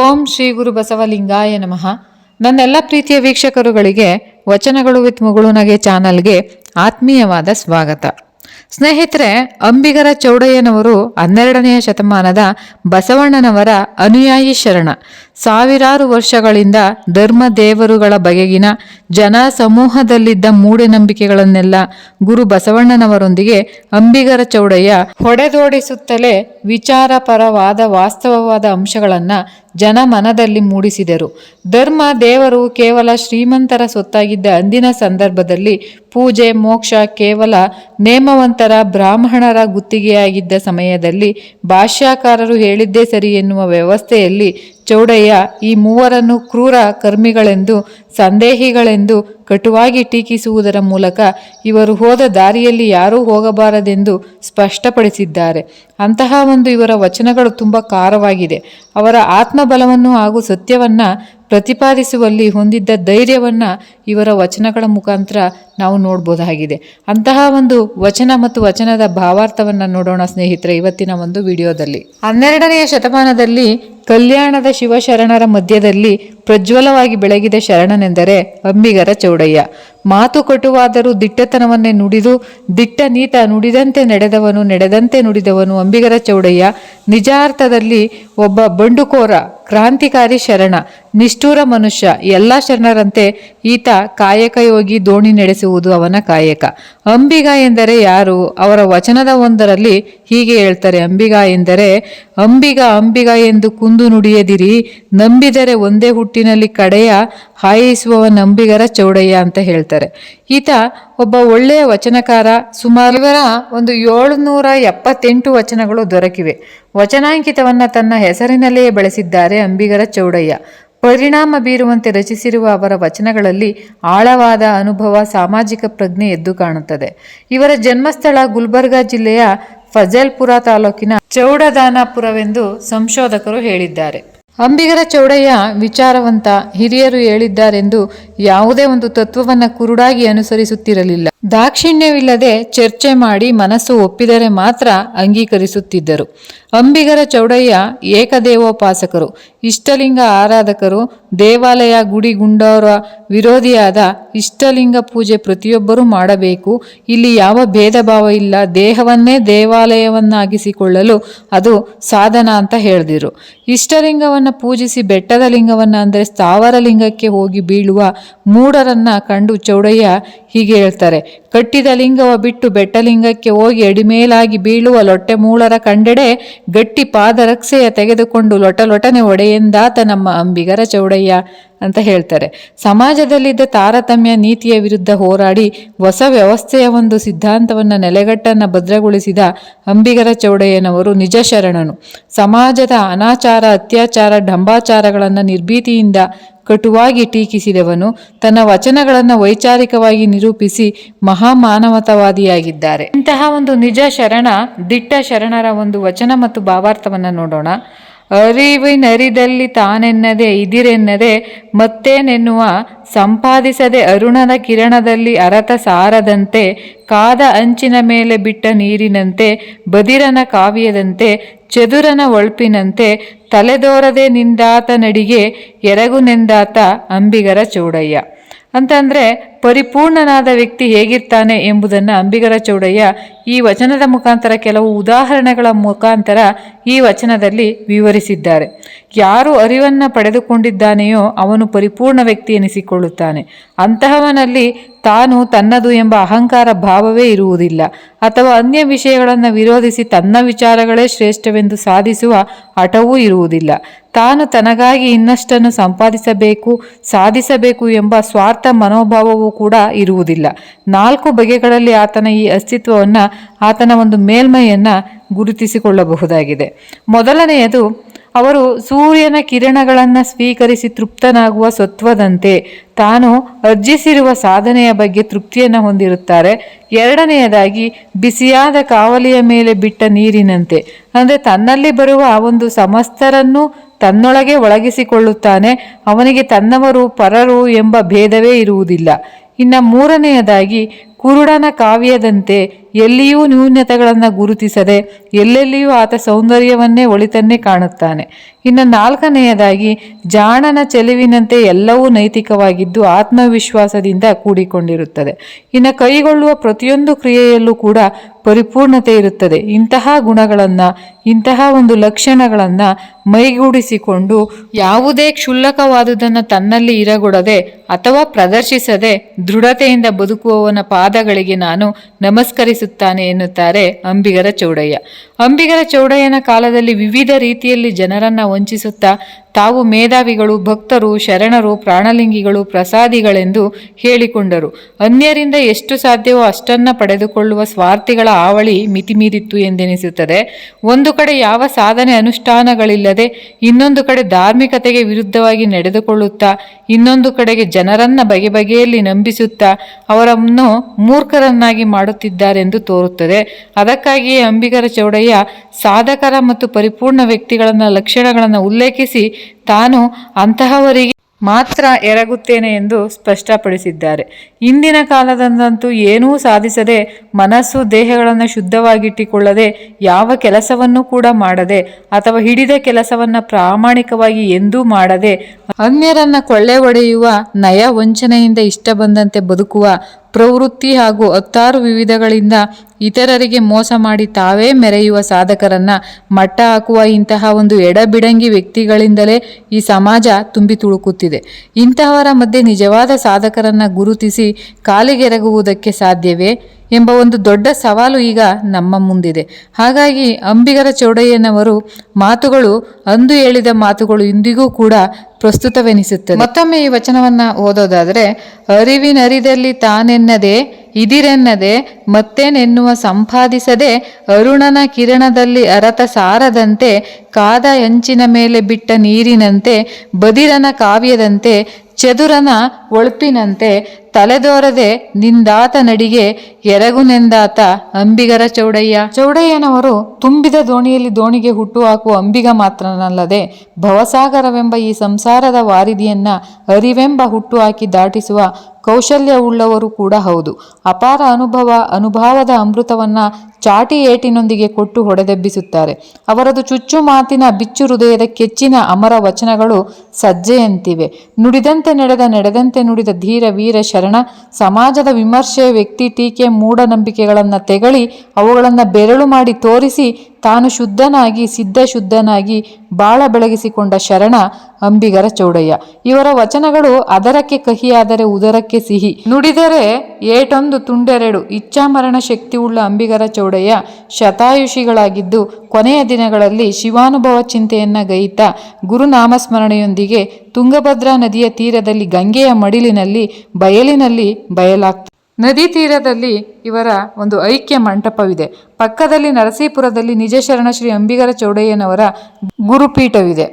ಓಂ ಶ್ರೀ ಗುರು ಬಸವಲಿಂಗಾಯ ನಮಃ. ನನ್ನೆಲ್ಲ ಪ್ರೀತಿಯ ವೀಕ್ಷಕರುಗಳಿಗೆ, ವಚನಗಳು ವಿತ್ ಮುಗುಳುನಗೆ ಚಾನಲ್ಗೆ ಆತ್ಮೀಯವಾದ ಸ್ವಾಗತ. ಸ್ನೇಹಿತರೆ, ಅಂಬಿಗರ ಚೌಡಯ್ಯನವರು ಹನ್ನೆರಡನೆಯ ಶತಮಾನದ ಬಸವಣ್ಣನವರ ಅನುಯಾಯಿ ಶರಣ. ಸಾವಿರಾರು ವರ್ಷಗಳಿಂದ ಧರ್ಮ ದೇವರುಗಳ ಬಗೆಗಿನ ಜನ ಸಮೂಹದಲ್ಲಿದ್ದ ಮೂಢನಂಬಿಕೆಗಳನ್ನೆಲ್ಲ ಗುರು ಬಸವಣ್ಣನವರೊಂದಿಗೆ ಅಂಬಿಗರ ಚೌಡಯ್ಯ ಹೊಡೆದೋಡಿಸುತ್ತಲೇ ವಿಚಾರಪರವಾದ ವಾಸ್ತವವಾದ ಅಂಶಗಳನ್ನು ಜನ ಮನದಲ್ಲಿ ಮೂಡಿಸಿದರು. ಧರ್ಮ ದೇವರು ಕೇವಲ ಶ್ರೀಮಂತರ ಸೊತ್ತಾಗಿದ್ದ ಅಂದಿನ ಸಂದರ್ಭದಲ್ಲಿ ಪೂಜೆ, ಮೋಕ್ಷ ಕೇವಲ ನೇಮವಂತರ ಬ್ರಾಹ್ಮಣರ ಗುತ್ತಿಗೆಯಾಗಿದ್ದ ಸಮಯದಲ್ಲಿ ಭಾಷ್ಯಾಕಾರರು ಹೇಳಿದ್ದೇ ಸರಿ ಎನ್ನುವ ವ್ಯವಸ್ಥೆಯಲ್ಲಿ ಚೌಡಯ್ಯ ಈ ಮೂವರನ್ನು ಕ್ರೂರ ಕರ್ಮಿಗಳೆಂದು, ಸಂದೇಹಿಗಳೆಂದು ಕಟುವಾಗಿ ಟೀಕಿಸುವುದರ ಮೂಲಕ ಇವರು ಹೋದ ದಾರಿಯಲ್ಲಿ ಯಾರೂ ಹೋಗಬಾರದೆಂದು ಸ್ಪಷ್ಟಪಡಿಸಿದ್ದಾರೆ. ಅಂತಹ ಒಂದು ಇವರ ವಚನಗಳು ತುಂಬ ಕಾರವಾಗಿದೆ ಅವರ ಆತ್ಮಬಲವನ್ನು ಹಾಗೂ ಸತ್ಯವನ್ನು ಪ್ರತಿಪಾದಿಸುವಲ್ಲಿ ಹೊಂದಿದ್ದ ಧೈರ್ಯವನ್ನು ಇವರ ವಚನಗಳ ಮುಖಾಂತರ ನಾವು ನೋಡ್ಬೋದಾಗಿದೆ. ಅಂತಹ ಒಂದು ವಚನ ಮತ್ತು ವಚನದ ಭಾವಾರ್ಥವನ್ನು ನೋಡೋಣ ಸ್ನೇಹಿತರೆ ಇವತ್ತಿನ ಒಂದು ವಿಡಿಯೋದಲ್ಲಿ. ಹನ್ನೆರಡನೆಯ ಶತಮಾನದಲ್ಲಿ ಕಲ್ಯಾಣದ ಶಿವಶರಣರ ಮಧ್ಯದಲ್ಲಿ ಪ್ರಜ್ವಲವಾಗಿ ಬೆಳಗಿದ ಶರಣನೆಂದರೆ ಅಂಬಿಗರ ಚೌಡಯ್ಯ. ಮಾತು ಕಟುವಾದರೂ ದಿಟ್ಟತನವನ್ನೇ ನುಡಿದು, ದಿಟ್ಟ ನೀತ ನುಡಿದಂತೆ ನಡೆದವನು, ನಡೆದಂತೆ ನುಡಿದವನು ಅಂಬಿಗರ ಚೌಡಯ್ಯ. ನಿಜಾರ್ಥದಲ್ಲಿ ಒಬ್ಬ ಬಂಡುಕೋರ, ಕ್ರಾಂತಿಕಾರಿ ಶರಣ, ನಿಷ್ಠೂರ ಮನುಷ್ಯ, ಎಲ್ಲ ಶರಣರಂತೆ ಈತ ಕಾಯಕ ಯೋಗಿ ದೋಣಿ ನಡೆಸುವುದು ಅವನ ಕಾಯಕ. ಅಂಬಿಗ ಎಂದರೆ ಯಾರು? ಅವರ ವಚನದ ಒಂದರಲ್ಲಿ ಹೀಗೆ ಹೇಳ್ತಾರೆ, ಅಂಬಿಗ ಎಂದರೆ, ಅಂಬಿಗ ಅಂಬಿಗ ಎಂದು ಕುಂದು ನುಡಿಯದಿರಿ. ನಂಬಿದರೆ ಒಂದೇ ಹುಟ್ಟಿನಲ್ಲಿ ಕಡೆಯ ಹಾಯಿಸುವವ ನಂಬಿಗರ ಚೌಡಯ್ಯ ಅಂತ ಹೇಳ್ತಾರೆ. ಈತ ಒಬ್ಬ ಒಳ್ಳೆಯ ವಚನಕಾರ. ಸುಮಾರು ಇವರ ಒಂದು ಏಳುನೂರ ಎಪ್ಪತ್ತೆಂಟು ವಚನಗಳು ದೊರಕಿವೆ. ವಚನಾಂಕಿತವನ್ನ ತನ್ನ ಹೆಸರಿನಲ್ಲಿಯೇ ಬೆಳೆಸಿದ್ದಾರೆ ಅಂಬಿಗರ ಚೌಡಯ್ಯ. ಪರಿಣಾಮ ಬೀರುವಂತೆ ರಚಿಸಿರುವ ಅವರ ವಚನಗಳಲ್ಲಿ ಆಳವಾದ ಅನುಭವ, ಸಾಮಾಜಿಕ ಪ್ರಜ್ಞೆ ಎದ್ದು ಕಾಣುತ್ತದೆ. ಇವರ ಜನ್ಮಸ್ಥಳ ಗುಲ್ಬರ್ಗಾ ಜಿಲ್ಲೆಯ ಫಜಲ್ಪುರ ತಾಲೂಕಿನ ಚೌಡದಾನಾಪುರವೆಂದು ಸಂಶೋಧಕರು ಹೇಳಿದ್ದಾರೆ. ಅಂಬಿಗರ ಚೌಡಯ್ಯ ವಿಚಾರವಂತ ಹಿರಿಯರು ಹೇಳಿದ್ದಾರೆಂದು ಯಾವುದೇ ಒಂದು ತತ್ವವನ್ನ ಕುರುಡಾಗಿ ಅನುಸರಿಸುತ್ತಿರಲಿಲ್ಲ. ದಾಕ್ಷಿಣ್ಯವಿಲ್ಲದೆ ಚರ್ಚೆ ಮಾಡಿ ಮನಸ್ಸು ಒಪ್ಪಿದರೆ ಮಾತ್ರ ಅಂಗೀಕರಿಸುತ್ತಿದ್ದರು. ಅಂಬಿಗರ ಚೌಡಯ್ಯ ಏಕದೇವೋಪಾಸಕರು. ಇಷ್ಟಲಿಂಗ ಆರಾಧಕರು ದೇವಾಲಯ ಗುಡಿ ಗುಂಡವರ ವಿರೋಧಿಯಾದ ಇಷ್ಟಲಿಂಗ ಪೂಜೆ ಪ್ರತಿಯೊಬ್ಬರೂ ಮಾಡಬೇಕು. ಇಲ್ಲಿ ಯಾವ ಭೇದ ಭಾವ ಇಲ್ಲ. ದೇಹವನ್ನೇ ದೇವಾಲಯವನ್ನಾಗಿಸಿಕೊಳ್ಳಲು ಅದು ಸಾಧನ ಅಂತ ಹೇಳಿದಿರು. ಇಷ್ಟಲಿಂಗವನ್ನು ಪೂಜಿಸಿ ಬೆಟ್ಟದ ಲಿಂಗವನ್ನು ಅಂದರೆ ಸ್ಥಾವರ ಲಿಂಗಕ್ಕೆ ಹೋಗಿ ಬೀಳುವ ಮೂಡರನ್ನು ಕಂಡು ಚೌಡಯ್ಯ ಹೀಗೆ ಹೇಳ್ತಾರೆ. ಕಟ್ಟಿದ ಲಿಂಗವ ಬಿಟ್ಟು ಬೆಟ್ಟಲಿಂಗಕ್ಕೆ ಹೋಗಿ ಅಡಿಮೇಲಾಗಿ ಬೀಳುವ ಲೊಟ್ಟೆ ಮೂಳರ ಕಂಡೆಡೆ ಗಟ್ಟಿ ಪಾದರಕ್ಷೆಯ ತೆಗೆದುಕೊಂಡು ಲೊಟ ಲೊಟನೆ ಒಡೆಯೆಂದಾತ ನಮ್ಮ ಅಂಬಿಗರ ಚೌಡಯ್ಯ ಅಂತ ಹೇಳ್ತಾರೆ. ಸಮಾಜದಲ್ಲಿದ್ದ ತಾರತಮ್ಯ ನೀತಿಯ ವಿರುದ್ಧ ಹೋರಾಡಿ ಹೊಸ ವ್ಯವಸ್ಥೆಯ ಒಂದು ಸಿದ್ಧಾಂತವನ್ನು ನೆಲೆಗಟ್ಟನ್ನು ಭದ್ರಗೊಳಿಸಿದ ಅಂಬಿಗರ ಚೌಡಯ್ಯನವರು ನಿಜ ಶರಣನು. ಸಮಾಜದ ಅನಾಚಾರ, ಅತ್ಯಾಚಾರ, ಡಂಬಾಚಾರಗಳನ್ನು ನಿರ್ಭೀತಿಯಿಂದ ಕಟುವಾಗಿ ಟೀಕಿಸಿದವನು ತನ್ನ ವಚನಗಳನ್ನು ವೈಚಾರಿಕವಾಗಿ ನಿರೂಪಿಸಿ ಮಹಾಮಾನವತವಾದಿಯಾಗಿದ್ದಾರೆ. ಇಂತಹ ಒಂದು ನಿಜ ಶರಣ, ದಿಟ್ಟ ಶರಣರ ಒಂದು ವಚನ ಮತ್ತು ಭಾವಾರ್ಥವನ್ನು ನೋಡೋಣ. ಅರಿವಿನರಿದಲ್ಲಿ ತಾನೆನ್ನದೆ, ಇದಿರೆನ್ನದೆ, ಮತ್ತೇನೆನ್ನುವ, ಸಂಪಾದಿಸದೆ ಅರುಣನ ಕಿರಣದಲ್ಲಿ ಅರತ ಸಾರದಂತೆ, ಕಾದ ಅಂಚಿನ ಮೇಲೆ ಬಿಟ್ಟ ನೀರಿನಂತೆ, ಬದಿರನ ಕಾವ್ಯದಂತೆ, ಚದುರನ ಒಳ್ಪಿನಂತೆ, ತಲೆದೋರದೆ ನಿಂದಾತ ನಡಿಗೆ ಎರಗುನೆಂದಾತ ಅಂಬಿಗರ ಚೌಡಯ್ಯ. ಅಂತಂದ್ರೆ, ಪರಿಪೂರ್ಣನಾದ ವ್ಯಕ್ತಿ ಹೇಗಿರ್ತಾನೆ ಎಂಬುದನ್ನು ಅಂಬಿಗರ ಚೌಡಯ್ಯ ಈ ವಚನದ ಮುಖಾಂತರ ಕೆಲವು ಉದಾಹರಣೆಗಳ ಮುಖಾಂತರ ಈ ವಚನದಲ್ಲಿ ವಿವರಿಸಿದ್ದಾರೆ. ಯಾರು ಅರಿವನ್ನು ಪಡೆದುಕೊಂಡಿದ್ದಾನೆಯೋ ಅವನು ಪರಿಪೂರ್ಣ ವ್ಯಕ್ತಿ ಎನಿಸಿಕೊಳ್ಳುತ್ತಾನೆ. ಅಂತಹವನಲ್ಲಿ ತಾನು ತನ್ನದು ಎಂಬ ಅಹಂಕಾರ ಭಾವವೇ ಇರುವುದಿಲ್ಲ. ಅಥವಾ ಅನ್ಯ ವಿಷಯಗಳನ್ನು ವಿರೋಧಿಸಿ ತನ್ನ ವಿಚಾರಗಳೇ ಶ್ರೇಷ್ಠವೆಂದು ಸಾಧಿಸುವ ಹಠವೂ ಇರುವುದಿಲ್ಲ. ತಾನು ತನಗಾಗಿ ಇನ್ನಷ್ಟನ್ನು ಸಂಪಾದಿಸಬೇಕು, ಸಾಧಿಸಬೇಕು ಎಂಬ ಸ್ವಾರ್ಥ ಮನೋಭಾವವೂ ಕೂಡ ಇರುವುದಿಲ್ಲ. ನಾಲ್ಕು ಬಗೆಗಳಲ್ಲಿ ಆತನ ಈ ಅಸ್ತಿತ್ವವನ್ನು ಆತನ ಒಂದು ಮೇಲ್ಮೈಯನ್ನು ಗುರುತಿಸಿಕೊಳ್ಳಬಹುದಾಗಿದೆ. ಮೊದಲನೆಯದು ಅವರು ಸೂರ್ಯನ ಕಿರಣಗಳನ್ನು ಸ್ವೀಕರಿಸಿ ತೃಪ್ತನಾಗುವ ಸತ್ವದಂತೆ ತಾನು ಅರ್ಜಿಸಿರುವ ಸಾಧನೆಯ ಬಗ್ಗೆ ತೃಪ್ತಿಯನ್ನು ಹೊಂದಿರುತ್ತಾರೆ. ಎರಡನೆಯದಾಗಿ, ಬಿಸಿಯಾದ ಕಾವಲಿಯ ಮೇಲೆ ಬಿಟ್ಟ ನೀರಿನಂತೆ, ಅಂದರೆ ತನ್ನಲ್ಲಿ ಬರುವ ಒಂದು ಸಮಸ್ತರನ್ನು ತನ್ನೊಳಗೆ ಒಳಗಿಸಿಕೊಳ್ಳುತ್ತಾನೆ, ಅವನಿಗೆ ತನ್ನವರು ಪರರು ಎಂಬ ಭೇದವೇ ಇರುವುದಿಲ್ಲ. ಇನ್ನು ಮೂರನೆಯದಾಗಿ ಕುರುಡನ ಕಾವ್ಯದಂತೆ ಎಲ್ಲಿಯೂ ನ್ಯೂನ್ಯತೆಗಳನ್ನು ಗುರುತಿಸದೆ ಎಲ್ಲೆಲ್ಲಿಯೂ ಆತ ಸೌಂದರ್ಯವನ್ನೇ ಒಳಿತನ್ನೇ ಕಾಣುತ್ತಾನೆ. ಇನ್ನು ನಾಲ್ಕನೆಯದಾಗಿ, ಜಾಣನ ಚೆಲುವಿನಂತೆ ಎಲ್ಲವೂ ನೈತಿಕವಾಗಿದ್ದು ಆತ್ಮವಿಶ್ವಾಸದಿಂದ ಕೂಡಿಕೊಂಡಿರುತ್ತದೆ. ಇನ್ನು ಕೈಗೊಳ್ಳುವ ಪ್ರತಿಯೊಂದು ಕ್ರಿಯೆಯಲ್ಲೂ ಕೂಡ ಪರಿಪೂರ್ಣತೆ ಇರುತ್ತದೆ. ಇಂತಹ ಗುಣಗಳನ್ನು, ಇಂತಹ ಒಂದು ಲಕ್ಷಣಗಳನ್ನು ಮೈಗೂಡಿಸಿಕೊಂಡು ಯಾವುದೇ ಕ್ಷುಲ್ಲಕವಾದುದನ್ನು ತನ್ನಲ್ಲಿ ಇರಗೊಡದೆ ಅಥವಾ ಪ್ರದರ್ಶಿಸದೆ ದೃಢತೆಯಿಂದ ಬದುಕುವವನ ಪಾದಗಳಿಗೆ ನಾನು ನಮಸ್ಕರಿಸುತ್ತಾನೆ ಎನ್ನುತ್ತಾರೆ ಅಂಬಿಗರ ಚೌಡಯ್ಯ. ಅಂಬಿಗರ ಚೌಡಯ್ಯನ ಕಾಲದಲ್ಲಿ ವಿವಿಧ ರೀತಿಯಲ್ಲಿ ಜನರನ್ನು ವಂಚಿಸುತ್ತಾ ತಾವು ಮೇಧಾವಿಗಳು, ಭಕ್ತರು, ಶರಣರು, ಪ್ರಾಣಲಿಂಗಿಗಳು, ಪ್ರಸಾದಿಗಳೆಂದು ಹೇಳಿಕೊಂಡರು. ಅನ್ಯರಿಂದ ಎಷ್ಟು ಸಾಧ್ಯವೋ ಅಷ್ಟನ್ನ ಪಡೆದುಕೊಳ್ಳುವ ಸ್ವಾರ್ಥಿಗಳ ಆವಳಿ ಮಿತಿಮೀರಿತ್ತು ಎಂದೆನಿಸುತ್ತದೆ. ಒಂದು ಕಡೆ ಯಾವ ಸಾಧನೆ ಅನುಷ್ಠಾನಗಳಿಲ್ಲದೆ, ಇನ್ನೊಂದು ಕಡೆ ಧಾರ್ಮಿಕತೆಗೆ ವಿರುದ್ಧವಾಗಿ ನಡೆದುಕೊಳ್ಳುತ್ತಾ, ಇನ್ನೊಂದು ಕಡೆಗೆ ಜನರನ್ನ ಬಗೆ ಬಗೆಯಲ್ಲಿ ನಂಬಿಸುತ್ತಾ, ಅವರನ್ನು ಮೂರ್ಖರನ್ನಾಗಿ ಮಾಡುತ್ತಿದ್ದಾರೆಂದು ತೋರುತ್ತದೆ. ಅದಕ್ಕಾಗಿಯೇ ಅಂಬಿಗರ ಚೌಡಯ್ಯ ಸಾಧಕರ ಮತ್ತು ಪರಿಪೂರ್ಣ ವ್ಯಕ್ತಿಗಳನ್ನ ಲಕ್ಷಣಗಳನ್ನು ಉಲ್ಲೇಖಿಸಿ ತಾನು ಅಂತಹವರಿಗೆ ಮಾತ್ರ ಎರಗುತ್ತೇನೆ ಎಂದು ಸ್ಪಷ್ಟಪಡಿಸಿದ್ದಾರೆ. ಇಂದಿನ ಕಾಲದಂದಂತೂ ಏನೂ ಸಾಧಿಸದೆ ಮನಸ್ಸು ದೇಹಗಳನ್ನು ಶುದ್ಧವಾಗಿಟ್ಟುಕೊಳ್ಳದೆ ಯಾವ ಕೆಲಸವನ್ನು ಕೂಡ ಮಾಡದೆ ಅಥವಾ ಹಿಡಿದ ಕೆಲಸವನ್ನ ಪ್ರಾಮಾಣಿಕವಾಗಿ ಎಂದೂ ಮಾಡದೆ ಅನ್ಯರನ್ನ ಕೊಳ್ಳೆ ಒಡೆಯುವ ನಯ ವಂಚನೆಯಿಂದ ಇಷ್ಟ ಬಂದಂತೆ ಬದುಕುವ ಪ್ರವೃತ್ತಿ ಹಾಗೂ ಹತ್ತಾರು ವಿವಿಧಗಳಿಂದ ಇತರರಿಗೆ ಮೋಸ ಮಾಡಿ ತಾವೇ ಮೆರೆಯುವ ಸಾಧಕರನ್ನ ಮಟ್ಟ ಹಾಕುವ ಇಂತಹ ಒಂದು ಎಡಬಿಡಂಗಿ ವ್ಯಕ್ತಿಗಳಿಂದಲೇ ಈ ಸಮಾಜ ತುಂಬಿ ತುಳುಕುತ್ತಿದೆ. ಇಂತಹವರ ಮಧ್ಯೆ ನಿಜವಾದ ಸಾಧಕರನ್ನ ಗುರುತಿಸಿ ಕಾಲಿಗೆರಗುವುದಕ್ಕೆ ಸಾಧ್ಯವೇ ಎಂಬ ಒಂದು ದೊಡ್ಡ ಸವಾಲು ಈಗ ನಮ್ಮ ಮುಂದಿದೆ. ಹಾಗಾಗಿ ಅಂಬಿಗರ ಚೌಡಯ್ಯನವರು ಮಾತುಗಳು, ಅಂದು ಹೇಳಿದ ಮಾತುಗಳು ಇಂದಿಗೂ ಕೂಡ ಪ್ರಸ್ತುತವೆನಿಸುತ್ತದೆ. ಮತ್ತೊಮ್ಮೆ ಈ ವಚನವನ್ನ ಓದೋದಾದರೆ, ಅರಿವಿನರಿದಲ್ಲಿ ತಾನೆನ್ನದೆ ಇದಿರೆನ್ನದೆ ಮತ್ತೇನೆನ್ನುವ ಸಂಪಾದಿಸದೆ ಅರುಣನ ಕಿರಣದಲ್ಲಿ ಅರತ ಸಾರದಂತೆ ಕಾದ ಹೆಂಚಿನ ಮೇಲೆ ಬಿಟ್ಟ ನೀರಿನಂತೆ ಬದಿರನ ಕಾವ್ಯದಂತೆ ಚದುರನ ಒಳ್ಪಿನಂತೆ ತಲೆದೋರದೆ ನಿಂದಾತ ನಡಿಗೆ ಎರಗುನೆಂದಾತ ಅಂಬಿಗರ ಚೌಡಯ್ಯ. ಚೌಡಯ್ಯನವರು ತುಂಬಿದ ದೋಣಿಯಲ್ಲಿ ದೋಣಿಗೆ ಹುಟ್ಟು ಹಾಕುವ ಅಂಬಿಗ ಮಾತ್ರನಲ್ಲದೆ ಭವಸಾಗರವೆಂಬ ಈ ಸಂಸಾರದ ವಾರಿದಿಯನ್ನ ಅರಿವೆಂಬ ಹುಟ್ಟು ಹಾಕಿ ದಾಟಿಸುವ ಕೌಶಲ್ಯವುಳ್ಳವರು ಕೂಡ ಹೌದು. ಅಪಾರ ಅನುಭವ, ಅನುಭವದ ಅಮೃತವನ್ನ ಚಾಟಿ ಏಟಿನೊಂದಿಗೆ ಕೊಟ್ಟು ಹೊಡೆದೆಬ್ಬಿಸುತ್ತಾರೆ. ಅವರದು ಚುಚ್ಚು ಮಾತಿನ ಬಿಚ್ಚು ಹೃದಯದ ಕೆಚ್ಚಿನ ಅಮರ ವಚನಗಳು ಸಜ್ಜೆಯಂತಿವೆ. ನುಡಿದಂತೆ ನಡೆದ ನಡೆದಂತೆ ನುಡಿದ ಧೀರ ವೀರ ಶರಣ ಸಮಾಜದ ವಿಮರ್ಶೆ ವ್ಯಕ್ತಿ ಟೀಕೆ ಮೂಢನಂಬಿಕೆಗಳನ್ನು ತೆಗಳಿ ಅವುಗಳನ್ನು ಬೆರಳು ಮಾಡಿ ತೋರಿಸಿ ತಾನು ಶುದ್ಧನಾಗಿ, ಸಿದ್ಧ ಶುದ್ಧನಾಗಿ ಬಾಳ ಬೆಳಗಿಸಿಕೊಂಡ ಶರಣ ಅಂಬಿಗರ ಚೌಡಯ್ಯ. ಇವರ ವಚನಗಳು ಅದರಕ್ಕೆ ಕಹಿಯಾದರೆ ಉದರಕ್ಕೆ ಸಿಹಿ. ನುಡಿದರೆ ಏಟೊಂದು ತುಂಡೆರಡು, ಇಚ್ಛಾಮರಣ ಶಕ್ತಿಯುಳ್ಳ ಅಂಬಿಗರ ಚೌಡಯ್ಯ ಶತಾಯುಷಿಗಳಾಗಿದ್ದು, ಕೊನೆಯ ದಿನಗಳಲ್ಲಿ ಶಿವಾನುಭವ ಚಿಂತೆಯನ್ನ ಗೈತ ಗುರುನಾಮಸ್ಮರಣೆಯೊಂದಿಗೆ ತುಂಗಭದ್ರಾ ನದಿಯ ತೀರದಲ್ಲಿ ಗಂಗೆಯ ಮಡಿಲಿನಲ್ಲಿ, ಬಯಲಿನಲ್ಲಿ ಬಯಲಾಗ್ತದೆ ನದಿ ತೀರದಲ್ಲಿ ಇವರ ಒಂದು ಐಕ್ಯ ಮಂಟಪವಿದೆ. ಪಕ್ಕದಲ್ಲಿ ನರಸೀಪುರದಲ್ಲಿ ನಿಜ ಶರಣ ಶ್ರೀ ಅಂಬಿಗರ ಚೌಡಯ್ಯನವರ ಗುರುಪೀಠವಿದೆ.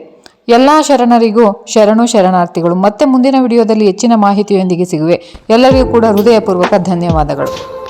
ಎಲ್ಲ ಶರಣರಿಗೂ ಶರಣು ಶರಣಾರ್ಥಿಗಳು. ಮತ್ತೆ ಮುಂದಿನ ವಿಡಿಯೋದಲ್ಲಿ ಹೆಚ್ಚಿನ ಮಾಹಿತಿಯೊಂದಿಗೆ ಸಿಗುವೆ. ಎಲ್ಲರಿಗೂ ಕೂಡ ಹೃದಯಪೂರ್ವಕ ಧನ್ಯವಾದಗಳು.